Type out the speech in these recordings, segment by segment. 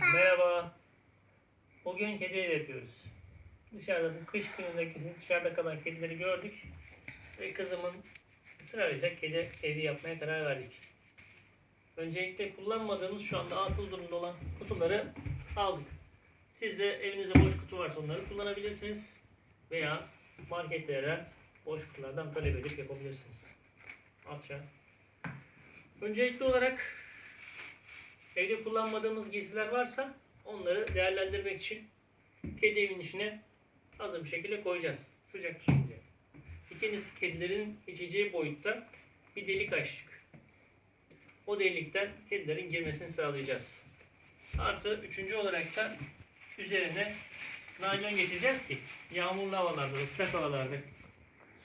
Merhaba. Merhaba. Bugün kedi ev yapıyoruz. Dışarıda bu kış gününde dışarıda kalan kedileri gördük. Ve kızımın ısrarıyla kedi evi yapmaya karar verdik. Öncelikle kullanmadığımız şu anda atıl durumda olan kutuları aldık. Siz de evinizde boş kutu varsa onları kullanabilirsiniz. Veya marketlere boş kutulardan talep edip yapabilirsiniz. Aşağı. Öncelikli olarak evde kullanmadığımız giysiler varsa onları değerlendirmek için kedi evinin içine hazır bir şekilde koyacağız. Sıcak diye. İkincisi kedilerin içeceği boyutta bir delik açtık. O delikten kedilerin girmesini sağlayacağız. Artı üçüncü olarak da üzerine naylon geçeceğiz ki yağmurlu havalarda, ıslak havalarda,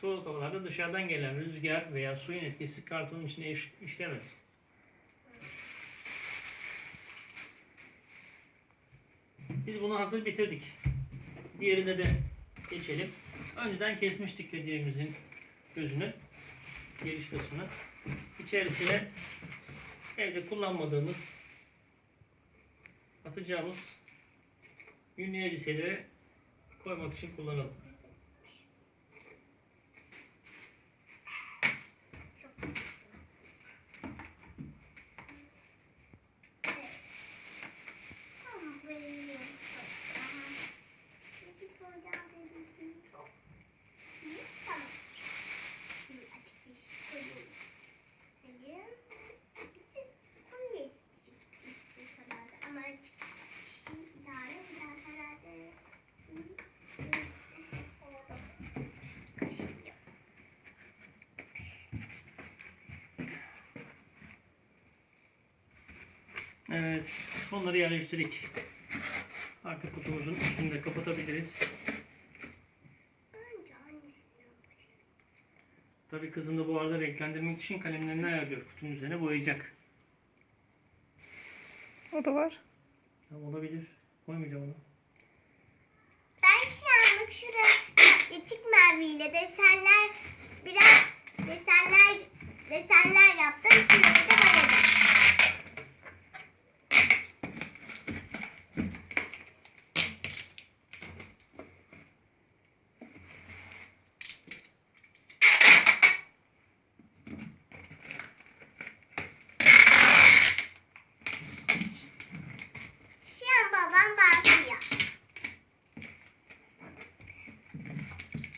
soğuk havalarda dışarıdan gelen rüzgar veya suyun etkisi kartonun içine iş- işlemesin. Biz bunu hazır bitirdik. Diğerine de geçelim. Önceden kesmiştik hediyemizin gözünü. Giriş kısmını. İçerisine evde kullanmadığımız atacağımız yünlü elbiseleri koymak için kullanalım. Evet, bunları yerleştirdik. Artık kutumuzun üstünü de kapatabiliriz. Tabii kızım da bu arada renklendirmek için kalemlerini ayarlıyor. Kutunun üzerine boyayacak. O da var. Tamam olabilir. Koymayacağım onu. Ben şu anlık şuraya geçik maviyle desenler biraz desenler desenler yaptım. Şurayı da boyadım. Şu an babam bakıyor.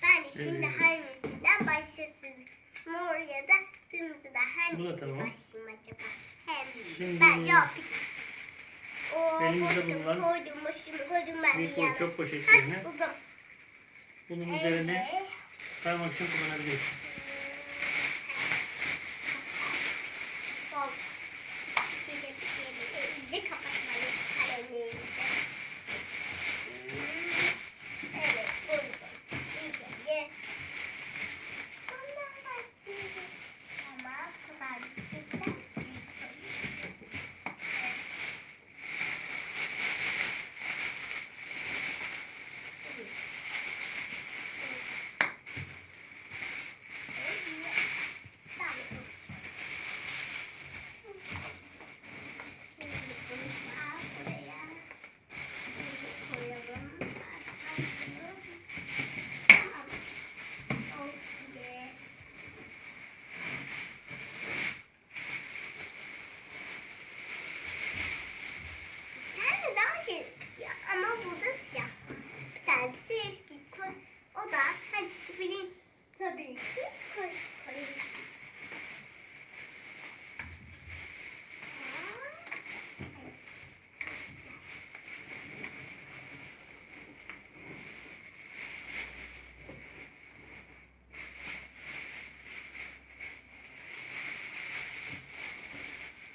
Ben de şimdi Evet. hangisinden başlasın? Mor ya da kırmızıdan Bu da hangisi tamam. başlayayım acaba? Hem Şimdi- ben yok. O Elimizde bulunan koydum, boşluğumu koydum ben Bir yana. çöp poşetlerini bunun üzerine kaymak için kullanabiliriz.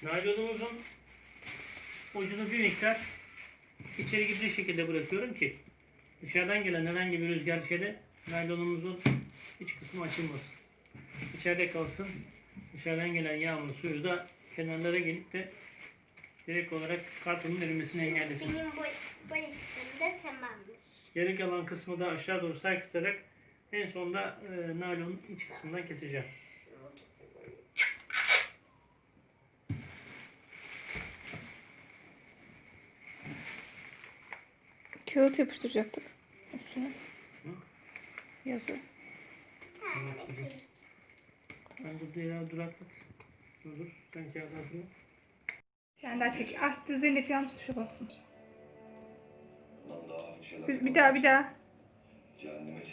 Naylonumuzun ucunu bir miktar içeri gidecek şekilde bırakıyorum ki dışarıdan gelen herhangi bir rüzgar şeyde naylonumuzun iç kısmı açılmasın. İçeride kalsın. Dışarıdan gelen yağmur suyu da kenarlara gelip de direkt olarak kartonun erimesini engellesin. Benim boy, da tamamdır. Geri kalan kısmı da aşağı doğru sarkıtarak en sonunda e, naylonun iç kısmından keseceğim. Kağıt yapıştıracaktık üstüne. Hı? Yazı. Ben dur ya duraklat. Dur dur. Sen kağıt hazırla. Yani daha çek. Ah dizlerinde yanlış tuşa bastım. Şeyler Bir, bir daha bir daha. Cehenneme